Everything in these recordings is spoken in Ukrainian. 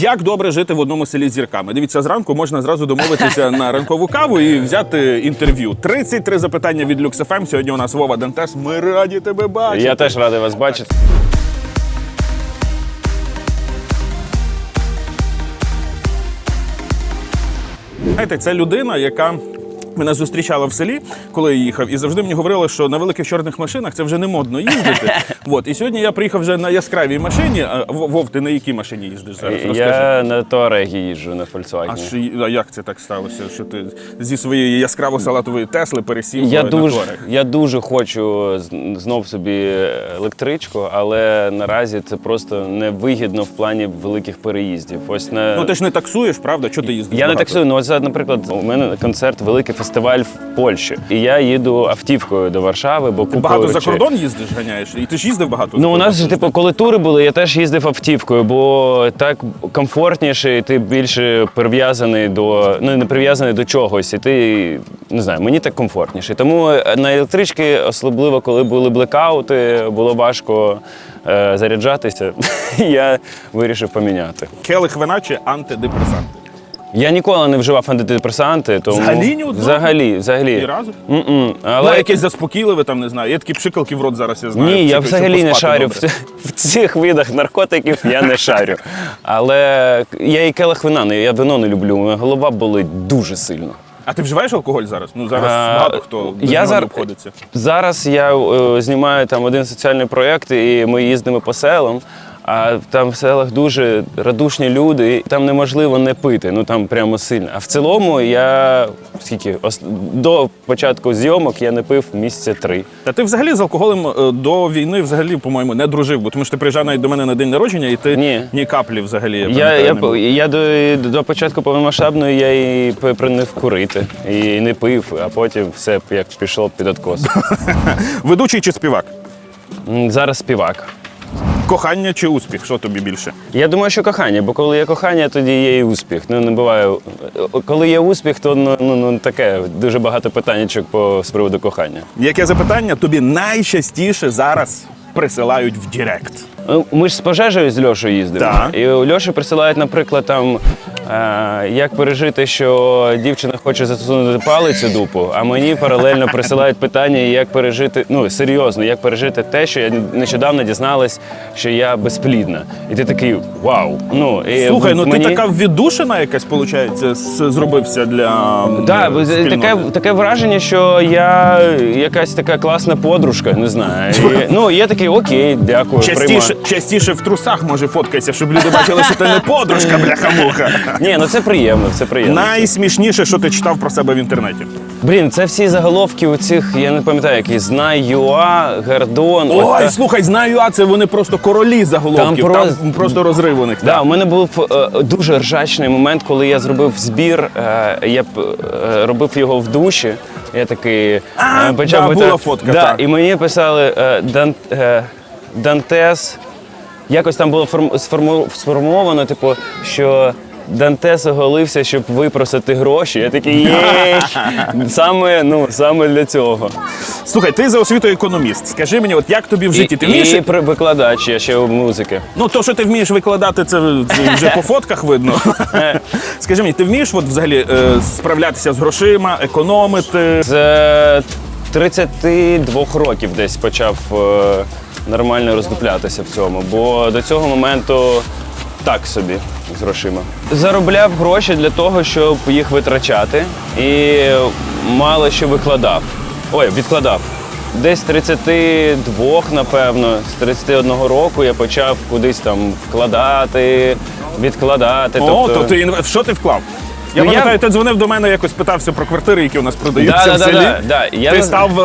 Як добре жити в одному селі з зірками? Дивіться, зранку можна зразу домовитися на ранкову каву і взяти інтерв'ю. 33 запитання від LuxFM. Сьогодні у нас Вова Дантес. Ми раді тебе бачити. Я теж радий вас бачити. Знаєте, це людина, яка мене зустрічала в селі, коли я їхав, і завжди мені говорила, що на великих чорних машинах це вже не модно їздити. От і сьогодні я приїхав вже на яскравій машині. А, Вов, ти на якій машині їздиш зараз? Розкажи. Я на Туареги їжджу на А, що, а як це так сталося? Що ти зі своєї яскраво-салатової Тесли пересів Я на дуже, Touareg? я дуже хочу з- знов собі електричку, але наразі це просто невигідно в плані великих переїздів. Ось на Ну ти ж не таксуєш, правда? Чого ти їздиш? я не багато? таксую. Ну, ось, наприклад, у мене концерт, великий фестиваль в Польщі, і я їду автівкою до Варшави, бо Ти багато за кордон їздиш, ганяєш? І ти ж їздив багато? за Ну, у кордон? нас же, типу, коли тури були, я теж їздив автівкою, бо так комфортніше, і ти більше прив'язаний до ну не прив'язаний до чогось, і ти не знаю, мені так комфортніше. Тому на електрички, особливо коли були блекаути, було важко е, заряджатися. я вирішив поміняти. Келих вина чи антидепресанти? Я ніколи не вживав антидепресанти, тому Взагалі ні одного? взагалі, взагалі. Ні разу? М-м. Але Але ну, якесь заспокійливе, там не знаю. Є такі пшикалки в рот зараз, я знаю. Ні, я Пшикають, щоб взагалі не поспати шарю в, добре. в цих видах наркотиків. Я не шарю. Але я і келих вина, не- я вино не люблю. Моя голова болить дуже сильно. А ти вживаєш алкоголь зараз? Ну зараз А, багато хто без я нього зар- не обходиться. Зараз я е, знімаю там один соціальний проєкт, і ми їздимо по селам. А там в селах дуже радушні люди, і там неможливо не пити. Ну там прямо сильно. А в цілому я скільки до початку зйомок я не пив місяця три. Та ти взагалі з алкоголем е, до війни взагалі, по-моєму, не дружив, бо тому що ти приїжджав навіть до мене на день народження, і ти Ні. ні каплі взагалі. Я, я, не було. я до, до початку повномасштабної я і припинив курити, і не пив, а потім все як пішло під откос. Ведучий чи співак? Зараз співак. Кохання чи успіх? Що тобі більше? Я думаю, що кохання, бо коли є кохання, тоді є і успіх. Ну не буває. Коли є успіх, то ну, ну, ну таке дуже багато питаннячок по з приводу кохання. Яке запитання тобі найчастіше зараз присилають в Директ? Ну, Ми ж з пожежею з Льошою їздимо. Так. І Льоші присилають, наприклад, там як пережити, що дівчина хоче засунути палець у дупу, а мені паралельно присилають питання, як пережити, ну серйозно, як пережити те, що я нещодавно дізналась, що я безплідна. І ти такий вау. Ну, і Слухай, ну мені... ти така віддушина якась, виходить, зробився для е, спільноти. таке, таке враження, що я якась така класна подружка, не знаю. І, ну, я такий, окей, дякую. Частіше, приймаю. частіше в трусах може фоткайся, щоб люди бачили, що ти не подружка, бляха-муха. Ні, ну це приємно, це приємно. Найсмішніше, що ти читав про себе в інтернеті. Блін, це всі заголовки у цих, я не пам'ятаю, які Знай Юа, Гордон. от Ой, та- слухай, знаю, а це вони просто королі заголовків. Там, Там про- просто розрив у них. Да, так. у мене був е, дуже ржачний момент, коли я зробив збір. Е, я б, е, робив його в душі. Я такий А, е, почав да, була фотка, Да, так. і мені писали е, Дан, е, Дантес. Якось там було форм, сформу- сформовано, типу, що. Дантес оголився, щоб випросити гроші. Я такий є. Саме, ну, саме для цього. Слухай, ти за освітою економіст. Скажи мені, от як тобі в житті? Ти вмієш? і при- викладач, я ще музики. Ну, то, що ти вмієш викладати, це це вже по фотках видно. Скажи мені, ти вмієш от взагалі е, справлятися з грошима, економити? З е, 32 років десь почав е, нормально роздуплятися в цьому, бо до цього моменту так собі з грошима. Заробляв гроші для того, щоб їх витрачати, і мало що викладав. Ой, відкладав. Десь з 32, напевно, з 31 року я почав кудись там вкладати, відкладати. О, тобто... то ти інве- що ти вклав? Я Ну, я- пам'ятаю, ти дзвонив до мене, якось питався про квартири, які у нас продаються Да, в селі. да, да. Я ти не- став е,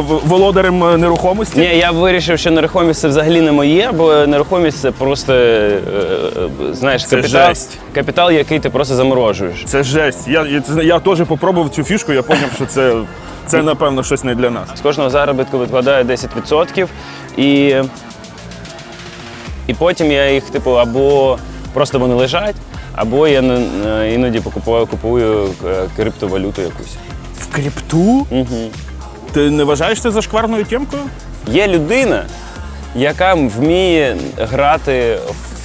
в- володарем е, нерухомості? Ні, я вирішив, що нерухомість це взагалі не моє, бо нерухомість це просто е, е, знаєш, Це капітал, жесть. капітал, який ти просто заморожуєш. Це жесть. Я, я, це- я теж попробував цю фішку, я зрозумів, що це, це напевно щось не для нас. З кожного заробітку відкладаю 10% і, і потім я їх, типу, або просто вони лежать, або я на- іноді покупаю, купую е, криптовалюту якусь. В крипту? Угу. Ти не вважаєш це зашкварною тємкою? Є людина, яка вміє грати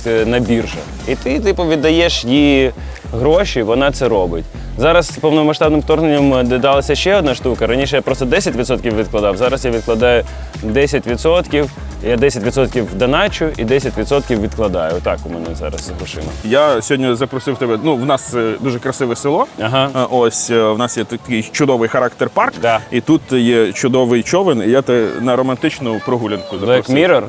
в е, на біржах. І ти, типу, віддаєш їй гроші, вона це робить. Зараз з повномасштабним вторгненням е, додалася ще одна штука. Раніше я просто 10% відкладав, зараз я відкладаю 10%. Я 10% доначу і 10% відкладаю. Отак у мене зараз грошима. Я сьогодні запросив тебе. Ну, в нас е, дуже красиве село. Ага. Е, Ось в нас є такий чудовий характер парк, Да. і тут є чудовий човен. І я тебе на романтичну прогулянку Black запросив. Mirror?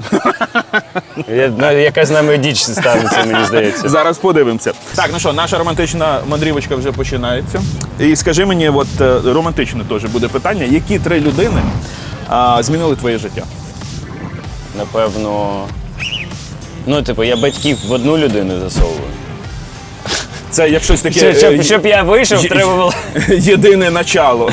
Я, ну, якась з нами діч ставиться, мені здається. Зараз подивимося. Так, ну що, наша романтична мандрівочка вже починається. І скажи мені, от е, романтичне теж буде питання: які три людини а, змінили твоє життя? Напевно. Ну, типу, я батьків в одну людину засовую. Це як щось таке. Щоб, е, щоб, щоб я вийшов, треба було. Єдине начало.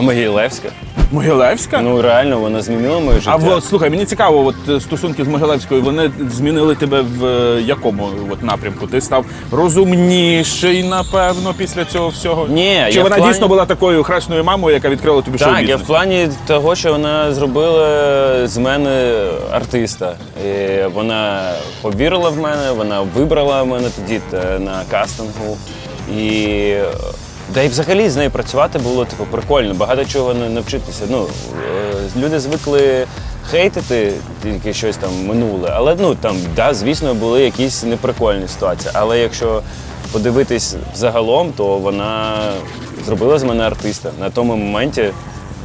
Могилевська. Могилевська? Ну реально, вона змінила моє життя. А от, слухай, мені цікаво, от е, стосунки з Могилевською, вони змінили тебе в е, якому от, напрямку? Ти став розумніший, напевно, після цього всього? Ні, Чи я вона плані- дійсно була такою хресною мамою, яка відкрила тобі Так, я шоу-бізнес? в плані того, що вона зробила з мене артиста. І вона повірила в мене, вона вибрала мене тоді е, на кастингу. І е, й взагалі з нею працювати було типу, прикольно, багато чого не навчитися. Ну, е, люди звикли хейтити тільки щось там минуле, але ну там, да, звісно, були якісь неприкольні ситуації. Але якщо подивитись загалом, то вона зробила з мене артиста. На тому моменті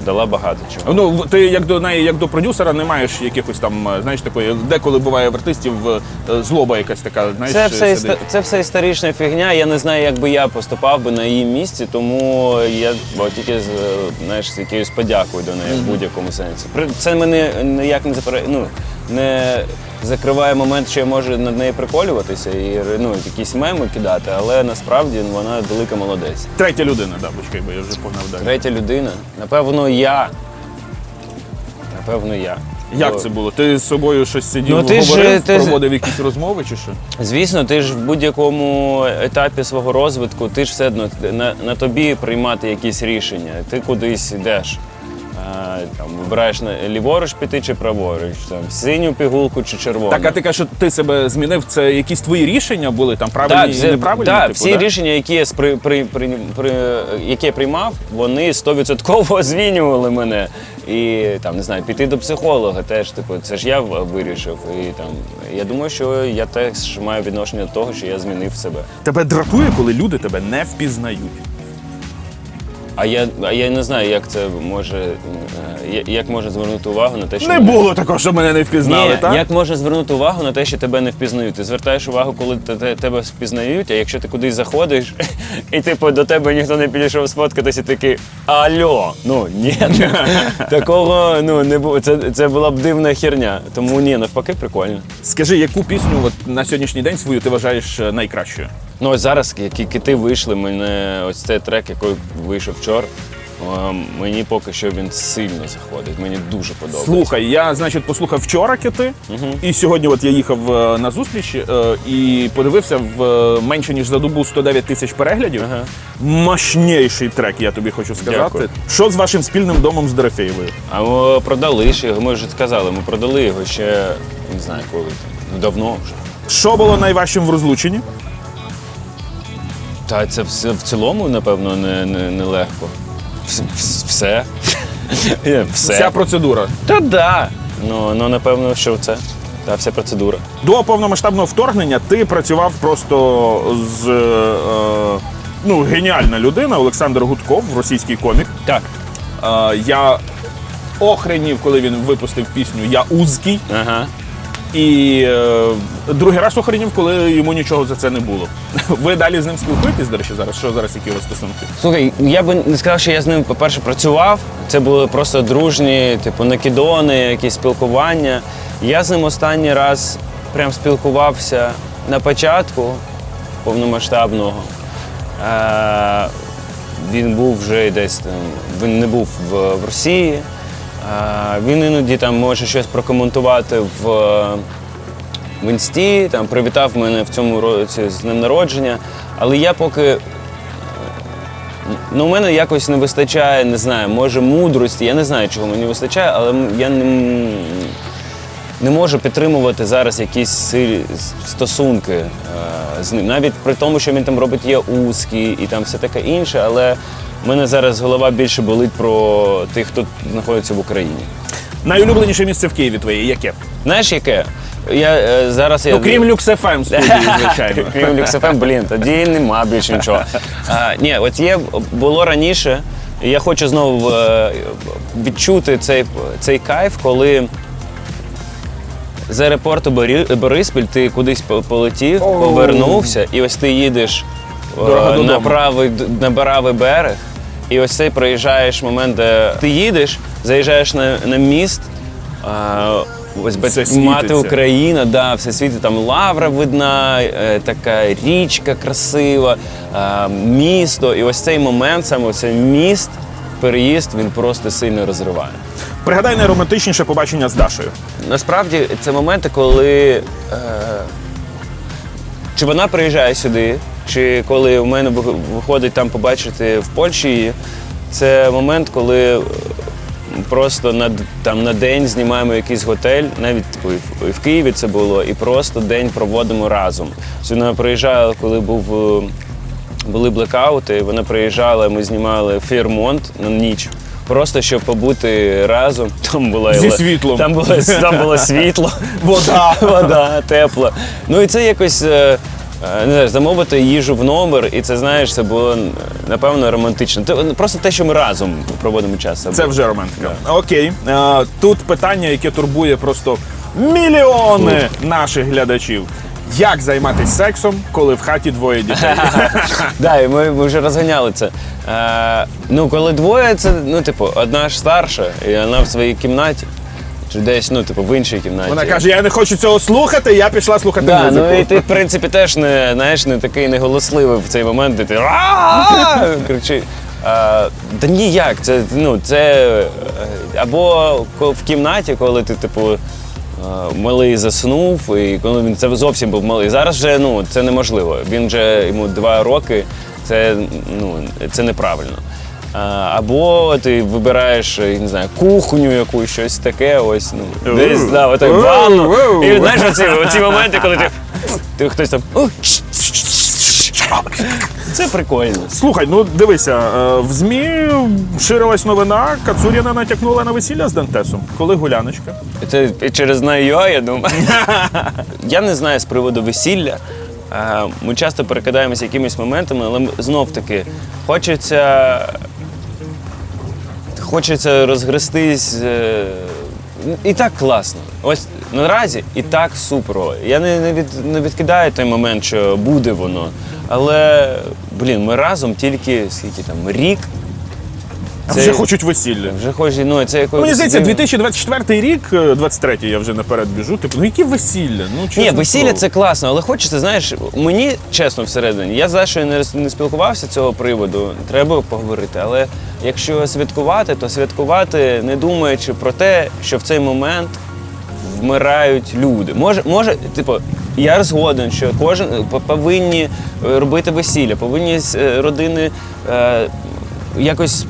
дала багато чого. Ну, ти як до неї, як до продюсера, не маєш якихось там, е, знаєш, такої, деколи буває в артистів е, злоба якась така, знаєш, Це все, іста- це все історична фігня. Я не знаю, як би я поступав би на її місці, тому я бо тільки з, е, знаєш, з якоюсь подякою до неї в будь-якому сенсі. Це мене ніяк не запер... ну, не закриває момент, що я можу над нею приколюватися і ну, якісь меми кидати, але насправді вона велика молодець. Третя людина, да, почекай, бо я вже погнав далі. Третя людина, напевно, я. Напевно, я. Як Бо- це було? Ти з собою щось сидів, Ну, ти ж, ти проводив якісь розмови чи що? Звісно, ти ж в будь-якому етапі свого розвитку, ти ж все одно на, на тобі приймати якісь рішення. Ти кудись йдеш. Там, вибираєш на ліворуч піти чи праворуч, там, синю пігулку чи червону. Так, а ти кажеш, що ти себе змінив, це якісь твої рішення були там правильні Так, і неправильні? так, типу, всі да? рішення, які я, спри, при, при, при, які я приймав, вони 100% змінювали мене. І там не знаю, піти до психолога теж, типу, це ж я вирішив. І там я думаю, що я теж маю відношення до того, що я змінив себе. Тебе дратує, коли люди тебе не впізнають. А я, а я не знаю, як це може е, я- як можна звернути увагу на те, що Не мене- було такого, що мене не впізнали, Ні, так? як можна звернути увагу на те, що тебе не впізнають? Ти звертаєш увагу, коли те- те- тебе впізнають, а якщо ти кудись заходиш, і типу до тебе ніхто не підійшов сфоткатися, і такий Альо. Ну ні, такого ну не було. Це, це була б дивна херня. Тому ні, навпаки, прикольно. Скажи, яку пісню от, на сьогоднішній день свою ти вважаєш е, найкращою? Ну ось зараз, які кити вийшли, мене ось цей трек, який вийшов вчора. Мені поки що він сильно заходить. Мені дуже подобається. Слухай, я, значить, послухав вчора кити, і сьогодні от я їхав е, на зустріч е, і подивився в е, менше ніж за добу 109 тисяч переглядів. Ага. Мощніший трек, я тобі хочу сказати. Дякую. Що з вашим спільним домом з Дорофеєвою? А ми продали ж його, ми вже сказали, ми продали його ще не знаю коли. там, давно вже. Що було найважчим в розлученні? Та це все в цілому, напевно, не, не, не легко. Вс- вс- Все. Все. Вся процедура. Та да. Ну, ну напевно, що це. Та вся процедура. До повномасштабного вторгнення ти працював просто з е, е, ну, геніальна людина Олександр Гудков, російський комік. Так. Е, я охренів, коли він випустив пісню Я узкий. Ага. І е, другий раз охренів, коли йому нічого за це не було. Ви далі з ним спілкуєтесь, до речі, зараз? Що зараз, які у вас стосунки? Слухай, я би не сказав, що я з ним, по-перше, працював. Це були просто дружні, типу, накидони, якісь спілкування. Я з ним останній раз прям спілкувався на початку повномасштабного. Е, він був вже десь там, він не був в, в Росії. Е, він іноді там може щось прокоментувати в, в інсті, там привітав мене в цьому році з днем народження. Але я поки Ну, у мене якось не вистачає, не знаю, може мудрості. Я не знаю, чого мені вистачає, але я не. не можу підтримувати зараз якісь стосунки е, з ним. Навіть при тому, що він там робить узкі і там все таке інше, але в мене зараз голова більше болить про тих, хто знаходиться в Україні. Найулюбленіше місце в Києві твоє яке? Знаєш, яке? Я е, зараз я Ну, крім Люкс ФМ студії, звичайно. Крім Люксофем, блін, тоді нема більше нічого. А, ні, от є було раніше, і я хочу знову е, відчути цей, цей кайф, коли. З аеропорту Борі- Бориспіль ти кудись по- полетів, повернувся, і ось ти їдеш е, Дорога на правий, на правий берег, і ось цей проїжджаєш момент, де ти їдеш, заїжджаєш на, на міст. А, ось Все мати. Україна, да, все світить, там лавра видна, е, така річка красива, е, місто. І ось цей момент, саме цей міст, переїзд, він просто сильно розриває. Пригадай найромантичніше побачення з Дашою. Насправді це моменти, коли е, чи вона приїжджає сюди, чи коли у мене виходить там побачити в Польщі її, це момент, коли е, просто на, там, на день знімаємо якийсь готель, навіть типу, і в- Києві це було, і просто день проводимо разом. Ось Вона приїжджала, коли був. е, були блекаути, вона приїжджала, ми знімали Фірмонт на ніч. Просто щоб побути разом. Там була Зі світлом. Там було, там було світло, Вода. вода, тепло. Ну і це якось е, не знаю, замовити їжу в номер, і це знаєш, це було е, напевно романтично. Те- Просто те, що ми разом проводимо час. Це вже романтика. Окей. Е, Тут питання, яке турбує просто мільйони наших глядачів. Як займатися сексом, коли в хаті двоє дітей? Да, і ми, ми вже розганяли це. Е, ну, коли двоє, це ну, типу, одна ж старша, і вона в своїй кімнаті. Чи десь, ну, типу, в іншій кімнаті. Вона каже: я не хочу цього слухати, я пішла слухати Да, музику. ну і ти, в принципі, теж не, знаєш, не такий неголосливий в цей момент, де ти «Ра!» кричи. А, Та ніяк, це, ну, це е, або ко- в кімнаті, коли ти, типу, е, малий заснув, і коли він це зовсім був малий. Зараз вже ну, це неможливо. Він вже йому два роки, це, ну, це неправильно. Або ти вибираєш, я не знаю, кухню якусь, щось таке, ось, ну, десь, да, отак, Оу, ванну. І знаєш, оці, оці моменти, коли ти, ти хтось там. Це прикольно. Слухай, ну дивися, е, в ЗМІ ширилась новина, Кацуріна натякнула на весілля з Дантесом. Коли гуляночка? Це через знаю, я думаю. Я не знаю з приводу весілля. Е, Ми часто перекидаємося якимись моментами, але знов таки хочеться. Хочеться розгрестись. е, І так класно. Ось наразі і так супер. Я не, не, від, не відкидаю той момент, що буде воно. Але, блін, ми разом тільки скільки там рік. Це- вже хочуть весілля. Вже хоч, ну це якось. Мені здається, 2024 рік, е, 23-й, я вже наперед біжу. Типу, ну які весілля? Ну, чесно Ні, весілля слово. це класно, але хочеться, знаєш, мені чесно всередині, я за що не, не спілкувався цього приводу, треба поговорити. Але якщо святкувати, то святкувати, не думаючи про те, що в цей момент вмирають люди. Може, може, типу, я згоден, що кожен по- повинні е, робити весілля, повинні е, родини е, якось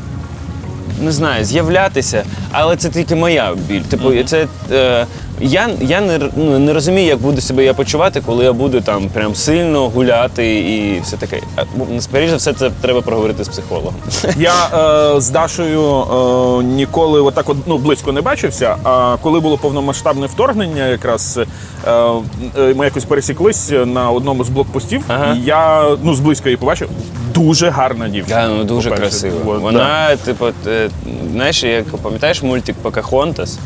не знаю, з'являтися, але це тільки моя біль. Типу, це е, я, я не, ну, не розумію, як буду себе я почувати, коли я буду там прям сильно гуляти і все таке. Ну, Скоріше за все, це треба проговорити з психологом. Я е, з Дашою е, ніколи отак от, ну, близько не бачився. А коли було повномасштабне вторгнення, якраз е, ми якось пересіклись на одному з блокпостів, Ага. і я ну, зблизько її побачив. Дуже гарна дівчина. Да, ну дуже. Да. вона, типу, е, знаєш, як пам'ятаєш мультик Покахонтас?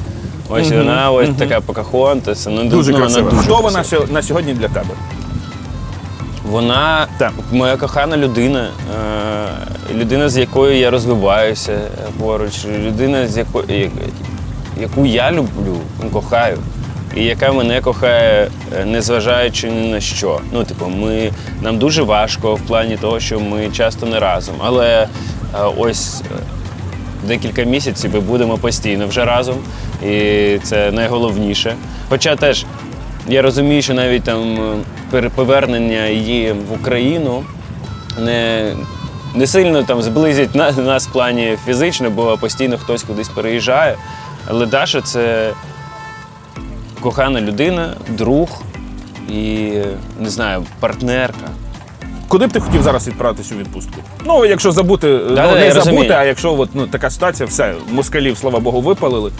Ось вона ось така Покахонтас. Ну, Дуже ну, красива. Вона дуже Хто вона сьо- на сьогодні для тебе? Вона Так. моя кохана людина, е, людина, з якою я розвиваюся поруч, людина, з якою, яку я люблю, ну, кохаю, і яка мене кохає, е, незважаючи ні на що. Ну, типу, ми, нам дуже важко в плані того, що ми часто не разом. Але е, ось е, декілька місяців ми будемо постійно вже разом, і це найголовніше. Хоча теж я розумію, що навіть там е, повернення її в Україну не, не сильно там зблизить на- нас в плані фізично, бо постійно хтось кудись переїжджає. Але Даша це кохана людина, друг і не знаю, партнерка. Куди б ти хотів зараз відправитись у відпустку? Ну, якщо забути, ну, да, не я забути, розумію. а якщо от, ну, така ситуація, все, москалів, слава Богу, випалили.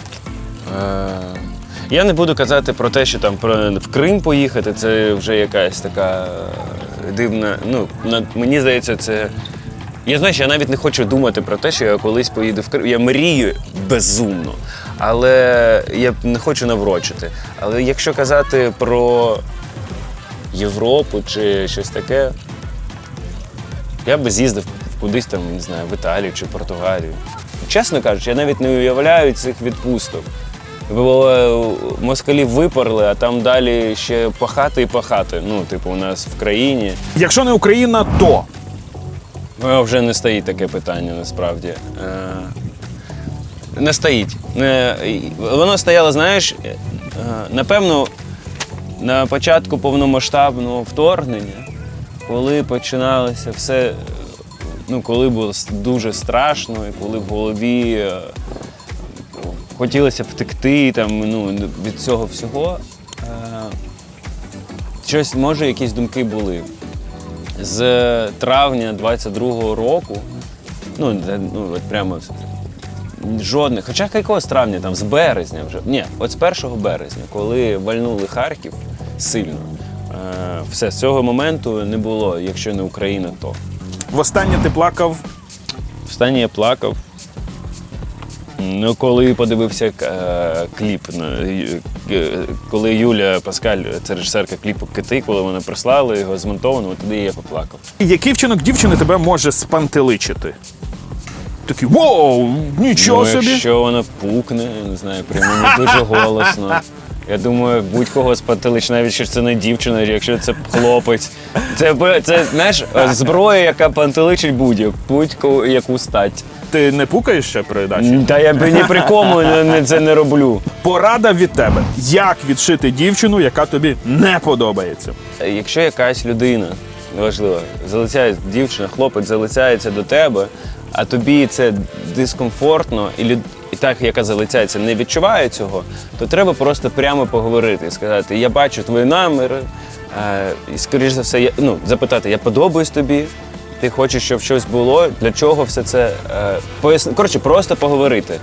Е, Я не буду казати про те, що там про в Крим поїхати, це вже якась така е, дивна. Ну, на- мені здається, це. Я знаєш, я навіть не хочу думати про те, що я колись поїду в Крим. Я мрію безумно, але я не хочу наврочити. Але якщо казати про Європу чи щось таке, я би з'їздив кудись там, не знаю, в Італію чи Португалію. Чесно кажучи, я навіть не уявляю цих відпусток. Бо е, москалів виперли, а там далі ще пахати і пахати. Ну, типу, у нас в країні. Якщо не Україна, то Ну, вже не стоїть таке питання насправді. Е, Не стоїть. Не, воно стояло, знаєш, напевно, на початку повномасштабного вторгнення, коли починалося все, ну, коли було дуже страшно, і коли в голові е, хотілося втекти там, ну, від цього всього. е, Щось, може, якісь думки були з травня 22-го року, ну, ну от прямо жодних, хоча якого з травня, там з березня вже. Ні, от з 1 березня, коли вальнули Харків сильно, все, з цього моменту не було, якщо не Україна, то. востаннє ти плакав. Останнє я плакав. Ну, коли подивився е, кліп, е, коли Юля Паскаль, це режисерка кліпу Кити, коли вони прислали його змонтовано, от тоді я поплакав. Який вчинок дівчини тебе може спантеличити? Такий воу, нічого ну, собі. Якщо вона пукне, я не знаю, при мені дуже голосно. Я думаю, будь-кого спантелич, навіть якщо це не дівчина, якщо це хлопець. Це, це знаєш, зброя, яка пантеличить будь-яку будь-яку стать. Ти не пукаєш ще при дачі? Та я б ні при кому це не роблю. Порада від тебе. Як відшити дівчину, яка тобі не подобається? Якщо якась людина, неважливо, залицяє дівчина, хлопець залицяється до тебе, а тобі це дискомфортно, і, люд... і так, яка залицяється, не відчуває цього, то треба просто прямо поговорити і сказати: Я бачу твої наміри, е, і скоріш за все, я... ну, запитати, я подобаюсь тобі. Ти хочеш, щоб щось було, для чого все це е, поясни. Коротше, просто поговорити.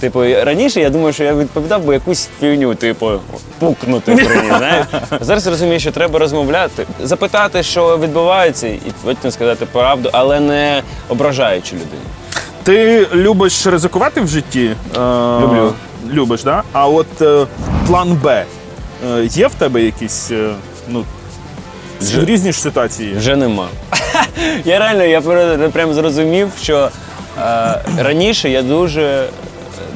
Типу, раніше я думаю, що я відповідав би якусь фігню, типу, пукнути при ній, знаєш. Зараз розумію, що треба розмовляти, запитати, що відбувається, і потім сказати правду, але не ображаючи людину. Ти любиш ризикувати в житті? Е, Люблю. Любиш, да? А от е, план Б. Е, є в тебе якісь ну, Вже- різні ж ситуації? Вже нема. я реально я прям зрозумів, що е, раніше я дуже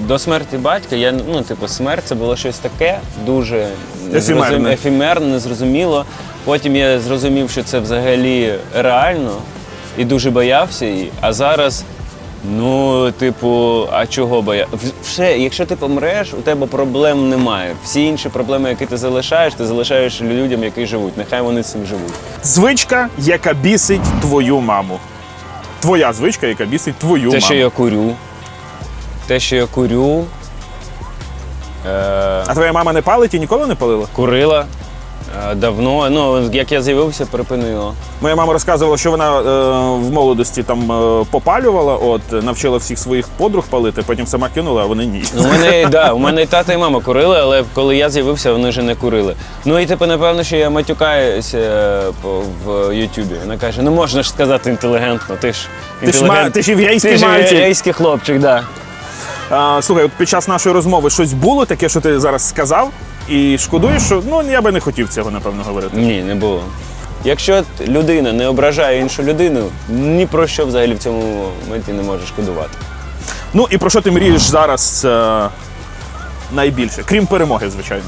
до смерті батька, я ну, типу, смерть це було щось таке, дуже Ефемерне. ефемерне, незрозуміло. Потім я зрозумів, що це взагалі реально і дуже боявся її. А зараз. Ну, типу, а чого боя? Все, якщо ти помреш, у тебе проблем немає. Всі інші проблеми, які ти залишаєш, ти залишаєш людям, які живуть. Нехай вони з цим живуть. Звичка, яка бісить твою маму. Твоя звичка, яка бісить твою Те, маму. що я курю. Те, що я курю. Е, А твоя мама не палить і ніколи не палила? курила давно. Ну, як я з'явився, припинила. Моя мама розказувала, що вона е, в молодості там е, попалювала, от навчила всіх своїх подруг палити, потім сама кинула, а вони ні. Ну, у мене, да, у мене і тата, і мама курили, але коли я з'явився, вони вже не курили. Ну і типу, напевно, що я матюкаюся е, в Ютубі. Вона каже: ну можна ж сказати інтелігентно, ти ж Ти ж ма- ти ж єврейський ти ж єврейський хлопчик, да. Слухай, от під час нашої розмови щось було таке, що ти зараз сказав, і шкодуєш, що ну я би не хотів цього, напевно, говорити. Ні, не було. Якщо людина не ображає іншу людину, ні про що взагалі в цьому моменті не може шкодувати. Ну і про що ти мрієш зараз е, найбільше, крім перемоги, звичайно.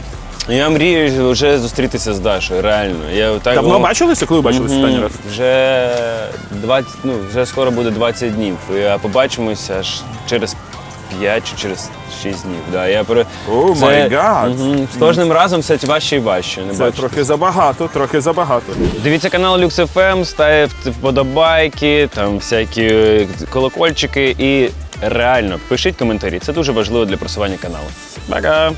Я мрію вже зустрітися з Дашою, реально. Я так Давно о, бачилися, коли бачилися мгм, останній раз? Вже 20, ну, вже скоро буде 20 днів. А побачимося аж через 5 чи через 6 днів. Да, я про... О, Це- май гад. Мгм, З кожним разом все важче і важче. Не Це бачите? трохи забагато, трохи забагато. Дивіться канал LuxFM, ставте вподобайки, там всякі е, колокольчики і реально пишіть коментарі. Це дуже важливо для просування каналу. Пока!